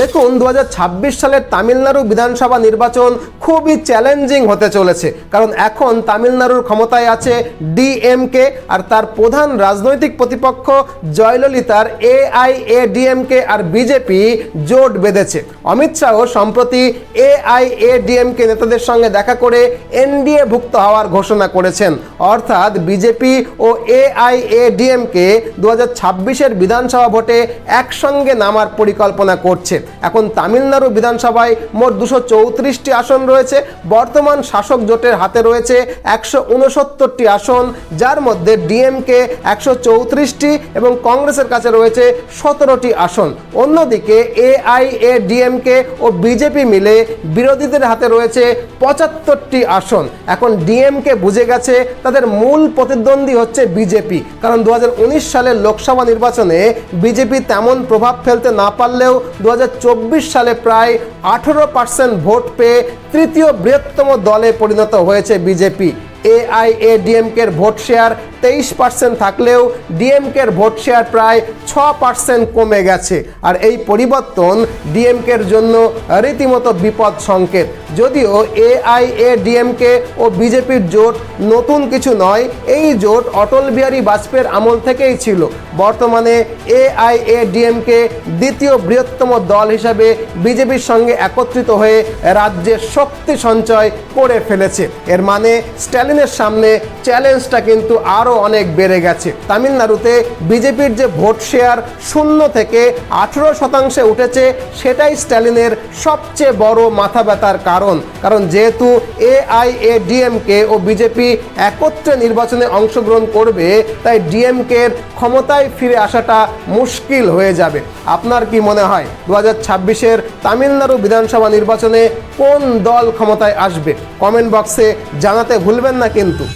দেখুন দু হাজার ছাব্বিশ সালের তামিলনাড়ু বিধানসভা নির্বাচন খুবই চ্যালেঞ্জিং হতে চলেছে। কারণ এখন তামিলনাড়ুর ক্ষমতায় আছে ডিএমকে আর তার প্রধান রাজনৈতিক প্রতিপক্ষ জয়ললিতার এআইএডিএমকে আর বিজেপি জোট বেঁধেছে। অমিত শাহ সম্প্রতি এআইএডিএমকে নেতাদের সঙ্গে দেখা করে এনডিএ ভুক্ত হওয়ার ঘোষণা করেছেন। অর্থাৎ বিজেপি ও এআইএডিএমকে দু হাজার ছাব্বিশের বিধানসভা ভোটে একসঙ্গে নামার পরিকল্পনা করছে। এখন তামিলনাড়ু বিধানসভায় মোট দুশো চৌত্রিশটি আসন রয়েছে। বর্তমান শাসক জোটের হাতে রয়েছে একশো উনসত্তরটি আসন, যার মধ্যে ডিএমকে একশো চৌত্রিশটি এবং কংগ্রেসের কাছে রয়েছে সতেরোটি আসন। অন্যদিকে এআইএ, ডিএমকে ও বিজেপি মিলে বিরোধীদের হাতে রয়েছে পঁচাত্তরটি আসন। এখন ডিএমকে বুঝে গেছে তাদের মূল প্রতিদ্বন্দ্বী হচ্ছে বিজেপি, কারণ দু হাজার উনিশ সালের লোকসভা নির্বাচনে বিজেপি তেমন প্রভাব ফেলতে না পারলেও দু হাজার সালে প্রায় আঠেরো পার্সেন্ট ভোট পেয়ে তৃতীয় বৃহত্তম দলে পরিণত হয়েছে বিজেপি। এআইএডিএমকের ভোট শেয়ার তেইশ পার্সেন্ট থাকলেও ডিএমকের ভোট শেয়ার প্রায় ছ পার্সেন্ট কমে গেছে। আর এই পরিবর্তন ডিএমকের জন্য রীতিমতো বিপদ সংকেত যদিও এআইএ ডিএমকে ও বিজেপির জোট নতুন কিছু নয়, এই জোট অটল বিহারী বাজপেয়ীর আমল থেকেই ছিল। বর্তমানে এআইএ ডিএমকে দ্বিতীয় বৃহত্তম দল হিসাবে বিজেপির সঙ্গে একত্রিত হয়ে রাজ্যের শক্তি সঞ্চয় করে ফেলেছে। এর মানে স্ট্যালিনের সামনে চ্যালেঞ্জটা কিন্তু আরও অনেক বেড়ে গেছে। তামিলনাড়ুতে বিজেপির যে ভোট শেয়ার শূন্য থেকে আঠেরো শতাংশে উঠেছে, সেটাই স্ট্যালিনের সবচেয়ে বড় মাথা ব্যথার কারণ। কারণ যেহেতু এআইএডিএমকে ও বিজেপি একত্রে নির্বাচনে অংশগ্রহণ করবে, তাই ডিএমকের ক্ষমতায় ফিরে আসাটা মুশকিল হয়ে যাবে। আপনার কি মনে হয় দু হাজার ছাব্বিশের তামিলনাড়ু বিধানসভা নির্বাচনে কোন দল ক্ষমতায় আসবে? কমেন্ট বক্সে জানাতে ভুলবেন না কিন্তু।